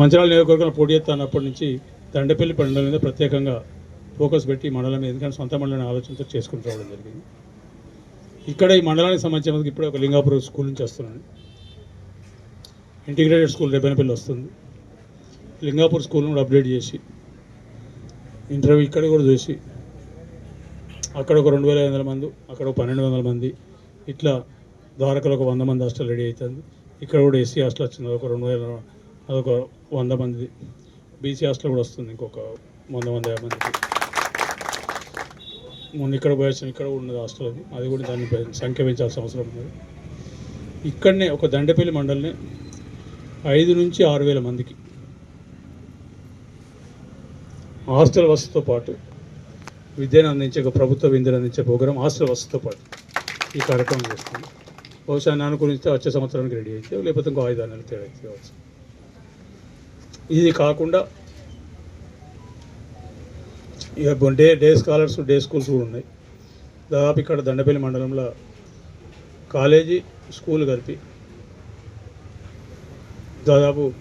మంచిరాల నియోజకవర్గంలో పోటీ చేస్తున్నప్పటి నుంచి దండపల్లి మండలం మీద ప్రత్యేకంగా ఫోకస్ పెట్టి మండలం మీద ఎందుకంటే సొంత మండలం ఆలోచనతో చేసుకుంటూ రావడం జరిగింది. ఇక్కడ ఈ మండలానికి సంబంధించిన ఇప్పుడే ఒక లింగాపురం స్కూల్ నుంచి వస్తున్నాను. ఇంటిగ్రేటెడ్ స్కూల్ రేపనపల్లి వస్తుంది. లింగాపూర్ స్కూల్ను కూడా అప్డేట్ చేసి ఇంటర్వ్యూ ఇక్కడ కూడా చూసి అక్కడ ఒక రెండు వేల ఐదు వందల మంది అక్కడ ఒక పన్నెండు వందల మంది ఇట్లా ద్వారకలో ఒక వంద మంది హాస్టల్ రెడీ అవుతుంది. ఇక్కడ కూడా ఎస్సీ హాస్టల్ వచ్చింది ఒక రెండు వేల అదొక వంద మంది బీసీ హాస్టల్ కూడా వస్తుంది ఇంకొక వంద వంద యాభై మందికి. మొన్న ఇక్కడ పోయాల్సిన ఇక్కడ ఉన్నది హాస్టల్ అది. అది కూడా దాన్ని సంఖ్య పెంచాల్సిన అవసరం ఉన్నది. ఇక్కడనే ఒక దండపల్లి మండలిని ఐదు నుంచి ఆరు వేల మందికి హాస్టల్ వసతితో పాటు విద్యను అందించే ఒక ప్రభుత్వ విద్యను అందించే ప్రోగ్రాం హాస్టల్ వసతితో పాటు ఈ కార్యక్రమం చేస్తుంది బహుశా నాన్న గురించి వచ్చే సంవత్సరానికి రెడీ అయితే లేకపోతే ఇంకో ఐదు నెలలు తేడా అయితే కావచ్చు. ఇది కాకుండా ఇక day day scholars day schools కూడా ఉన్నాయి. దాదాపు ఇక్కడ దండపల్లి మండలంలో కాలేజీ స్కూల్ కలిపి దాదాపు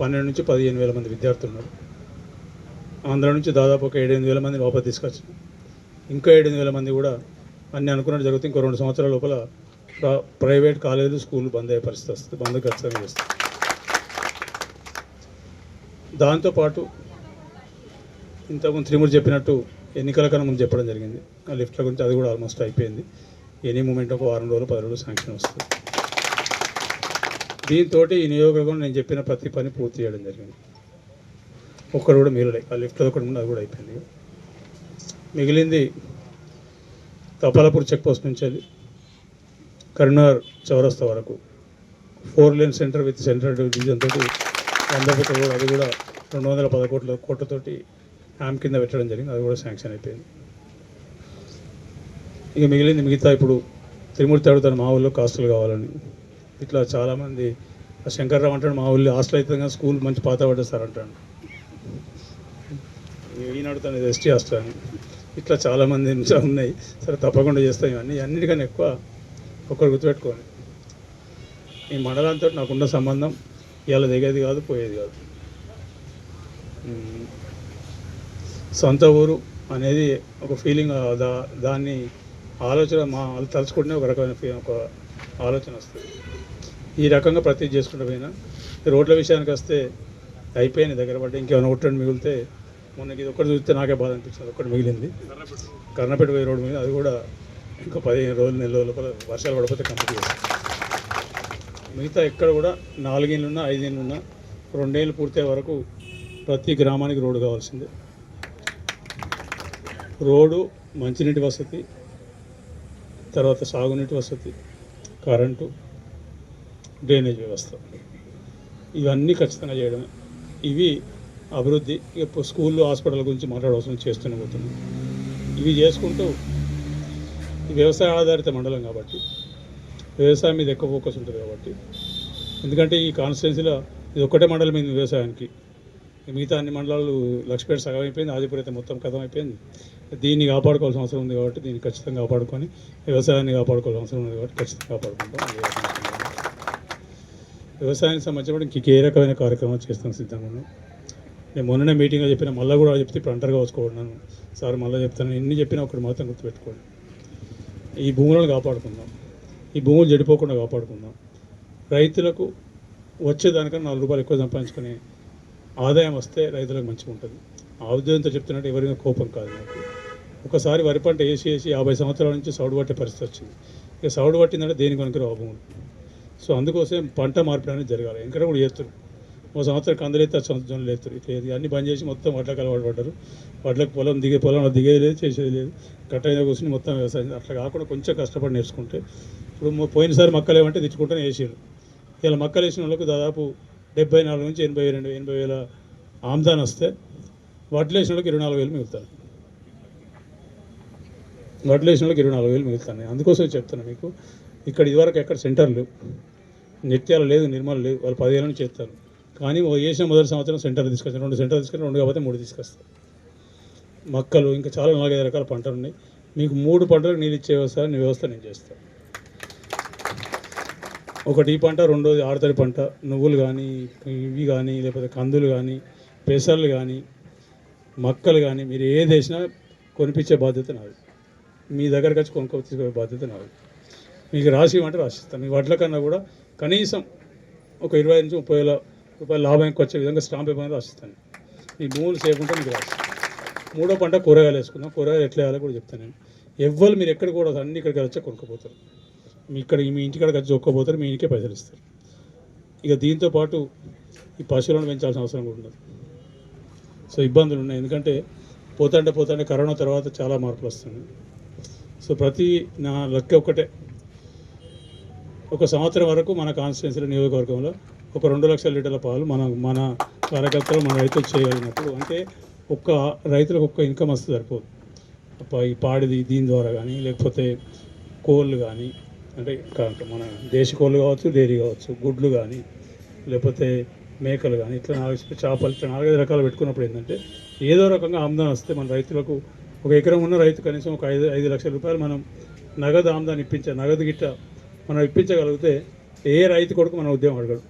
పన్నెండు నుంచి పదిహేను వేల మంది విద్యార్థులు ఉన్నారు. ఆంధ్ర నుంచి దాదాపు ఒక ఏడెనిమిది వేల మంది లోపల తీసుకొచ్చాం ఇంకా ఏడెనిమిది వేల మంది కూడా అన్ని అనుకున్నట్టు జరుగుతుంది. ఇంకో రెండు సంవత్సరాల లోపల ప్ర- ప్రైవేట్ కాలేజీలు స్కూల్ బంద్ అయ్యే పరిస్థితి వస్తుంది బంద్ ఖచ్చితంగా చేస్తుంది. దాంతోపాటు ఇంతకుముందు త్రిమూర్తి చెప్పినట్టు ఎన్నికల కన్నా ముందు చెప్పడం జరిగింది. ఆ లిఫ్ట్ల గురించి అది కూడా ఆల్మోస్ట్ అయిపోయింది. ఎనీ మూమెంట్ ఒక వారం రోజులు పది రోజులు శాంక్షన్ వస్తుంది. దీంతో ఈ నియోజకవర్గం నేను చెప్పిన ప్రతి పని పూర్తి చేయడం జరిగింది. ఒక్కరు కూడా మీరు ఆ లిఫ్ట్ ఒకటి అది కూడా అయిపోయింది. మిగిలింది తపాలపూర్ చెక్ పోస్ట్ నుంచి వెళ్ళి కరీంనగర్ చౌరస్తా వరకు. Four lane centre with central division తోటి వంద కూడా అది కూడా రెండు వందల పది కోట్లతోటి యామ్ కింద పెట్టడం జరిగింది. అది కూడా శాంక్షన్ అయిపోయింది. ఇక మిగిలింది మిగతా ఇప్పుడు త్రిమూర్తి అడుగుతాను మా ఊళ్ళో కాస్టులు కావాలని. ఇట్లా చాలామంది ఆ శంకర్రావు అంటాడు మా ఊళ్ళో హాస్టల్ అయితే కానీ స్కూల్ మంచి పాత పడ్డేస్తారు అంటాడు. ఈయన అడుగుతాను ఇది ఎస్టీ హాస్టల్ అని. ఇట్లా చాలామంది ఉన్నాయి. సరే తప్పకుండా చేస్తాం ఇవన్నీ. అన్నిటికన్నా ఎక్కువ ఒకరు గుర్తుపెట్టుకోండి. ఈ మండలంతో నాకున్న సంబంధం ఇవాళ దిగేది కాదు పోయేది కాదు. సొంత ఊరు అనేది ఒక ఫీలింగ్ దా దాన్ని ఆలోచన మా వాళ్ళు తలుచుకుంటేనే ఒక రకమైన ఒక ఆలోచన వస్తుంది. ఈ రకంగా ప్రతి చేసుకుంటూ పోయినా ఈ రోడ్ల విషయానికి వస్తే అయిపోయింది దగ్గర పడ్డ ఇంకేమైనా ఒకటి రెండు మిగిలితే మొన్నకి ఇది ఒకటి చూస్తే నాకే బాధ అనిపించింది ఒకటి మిగిలింది. కర్ణపేట పోయే రోడ్డు మీద అది కూడా ఇంకా పదిహేను రోజులు నెల రోజుల లోపల వర్షాలు పడిపోతే కంప్లీట్ చేస్తాం మిగతా ఎక్కడ కూడా నాలుగేళ్ళున్నా ఐదేళ్ళున్నా రెండేళ్ళు పూర్తయ్యే వరకు ప్రతి గ్రామానికి రోడ్డు కావాల్సిందే. రోడ్డు మంచినీటి వసతి తర్వాత సాగునీటి వసతి కరెంటు డ్రైనేజ్ వ్యవస్థ. ఇవన్నీ ఖచ్చితంగా చేయడమే. ఇవి అభివృద్ధి ఇక స్కూళ్ళు హాస్పిటల్ గురించి మాట్లాడవలసిన చేస్తూనే పోతున్నాం. ఇవి చేసుకుంటూ ఈ వ్యవసాయ ఆధారిత మండలం కాబట్టి వ్యవసాయం మీద ఎక్కువ ఫోకస్ ఉంటుంది కాబట్టి. ఎందుకంటే ఈ కాన్స్టిట్యున్సీలో ఇది ఒక్కటే మండలం మీద వ్యవసాయానికి. మిగతా అన్ని మండలాలు లక్ష్మీపేట సగం అయిపోయింది ఆదిపురం అయితే మొత్తం కథం అయిపోయింది దీన్ని కాపాడుకోవాల్సిన అవసరం ఉంది కాబట్టి దీన్ని ఖచ్చితంగా కాపాడుకొని వ్యవసాయాన్ని కాపాడుకోవాల్సిన అవసరం ఉంది కాబట్టి ఖచ్చితంగా కాపాడుకుంటాం. వ్యవసాయానికి సంబంధించిన ఇంక ఏ రకమైన కార్యక్రమాలు చేస్తాం సిద్ధంగా నేను మొన్ననే మీటింగ్లో చెప్పిన మళ్ళీ కూడా చెప్తే ఇప్పుడు అంటర్గా వచ్చుకోవడం సార్ మళ్ళీ చెప్తాను ఎన్ని చెప్పినా ఒకటి మాత్రం గుర్తుపెట్టుకోండి. ఈ భూములను కాపాడుకుందాం. ఈ భూములు చెడిపోకుండా కాపాడుకుందాం. రైతులకు వచ్చేదానికన్నా నాలుగు రూపాయలు ఎక్కువ సంపాదించుకునే ఆదాయం వస్తే రైతులకు మంచిగా ఉంటుంది. ఆ ఉద్యోగంతో చెప్తున్నట్టు ఎవరి మీద కోపం కాదు నాకు. ఒకసారి వరి పంట వేసి వేసి యాభై సంవత్సరాల నుంచి సౌడు పట్టే పరిస్థితి వచ్చింది. ఇక సౌడు పట్టిందంటే దేనికి కొనుక రావు సో అందుకోసం పంట మార్పిడి అనేది జరగాలి. ఇంకా కూడా చేస్తారు. ఓ సంవత్సరం కందులు అయితే ఆ సంవత్సరం జొన్నలు వేస్తారు ఇట్లా అన్ని బంద్ చేసి మొత్తం వడ్లకు అలవాటు పడ్డారు. వడ్లకు పొలం దిగే పొలంలో దిగేది లేదు చేసేది లేదు. గట్ట మీద కూర్చుని మొత్తం వ్యవసాయం. అట్లా కాకుండా కొంచెం కష్టపడి నేర్చుకుంటే ఇప్పుడు పోయినసారి మక్కలు ఏమంటే తెచ్చుకుంటూనే వేసారు ఇలా మక్కలు వేసిన వాళ్ళకు దాదాపు డెబ్బై నాలుగు నుంచి ఎనభై రెండు ఎనభై వేల ఆమ్దాన్ వస్తే వడ్లు వేసిన వాళ్ళకి ఇరవై నాలుగు వేలు మిగులుతాయి. వడ్లు వేసిన వాళ్ళకి ఇరవై నాలుగు వేలు మిగులుతాయి అందుకోసం చెప్తాను మీకు ఇక్కడ ఇదివరకు ఎక్కడ సెంటర్ లేవు. నిత్యాలు లేదు నిర్మల్ లేదు వాళ్ళు పదివేల నుంచి చేస్తారు. కానీ ఓ వేసిన మొదటి సంవత్సరం సెంటర్ తీసుకొచ్చారు. రెండు సెంటర్ తీసుకొని రెండు కాకపోతే మూడు తీసుకొస్తారు. మక్కలు ఇంకా చాలా నాలుగైదు రకాల పంటలు ఉన్నాయి. మీకు మూడు పంటలకు నీళ్ళు ఇచ్చే వ్యవస్థ వ్యవస్థ నేను చేస్తాను. ఒకటి ఈ పంట రెండోది ఆడతడి పంట. నువ్వులు కానీ ఇవి కానీ లేకపోతే కందులు కానీ పెసర్లు కానీ మక్కలు కానీ మీరు ఏది వేసినా కొనిపించే బాధ్యత నాది. మీ దగ్గరకు వచ్చి కొనుక్కో తీసుకునే బాధ్యత నాది. మీకు రాసి ఇవ్వమంటే రాసిస్తాను మీ వడ్ల కన్నా కూడా కనీసం ఒక ఇరవై నుంచి ముప్పై వేల రూపాయల లాభానికి వచ్చే విధంగా స్టాంప్ పేపర్ రాసిస్తాను మీ భూములు చేయకుండా మీకు రాస్తాను మూడో పంట కూరగాయలు వేసుకుందాం. కూరగాయలు ఎట్లా వేయాలో కూడా చెప్తాను నేను. ఎవ్వరు మీరు ఎక్కడ కూడా అన్ని ఇక్కడికి వచ్చి కొనుక్కోపోతారు. ఇక్కడ మీ ఇంటికాడ వచ్చి ఒక్కపోతారు మీ ఇంటికే పైసలు ఇస్తారు. ఇక దీంతో పాటు ఈ పశువులను పెంచాల్సిన అవసరం కూడా ఉండదు. సో ఇబ్బందులు ఉన్నాయి. ఎందుకంటే పోతాంటే పోతాంటే కరోనా తర్వాత చాలా మార్పులు వస్తున్నాయి. సో ప్రతి నా లెక్క ఒకటే ఒక సంవత్సరం వరకు మన కాన్స్టిట్యున్సీలో నియోజకవర్గంలో ఒక రెండు లక్షల లీటర్ల పాలు మన మన కార్యకర్తలు మన రైతులు చేయగలిగినప్పుడు అంటే ఒక్క రైతులకు ఒక్క ఇన్కమ్ వస్తే సరిపోదు. ఈ పాడిది దీని ద్వారా కానీ లేకపోతే కోళ్ళు కానీ అంటే కా- మన దేశకోళ్ళు కావచ్చు డైరీ కావచ్చు గుడ్లు కానీ లేకపోతే మేకలు కానీ ఇట్లా నాలుగు చేపలు ఇట్లా నాలుగైదు రకాలు పెట్టుకున్నప్పుడు ఏంటంటే ఏదో రకంగా ఆమ్దాన్ వస్తే మన రైతులకు ఒక ఎకరం ఉన్న రైతు కనీసం ఒక ఐదు ఐదు లక్షల రూపాయలు మనం నగదు ఆమ్దాన్ ఇప్పించే నగదు గిట్ట మనం ఇప్పించగలిగితే ఏ రైతు కొడుకు మన ఉద్యమం అడగడు.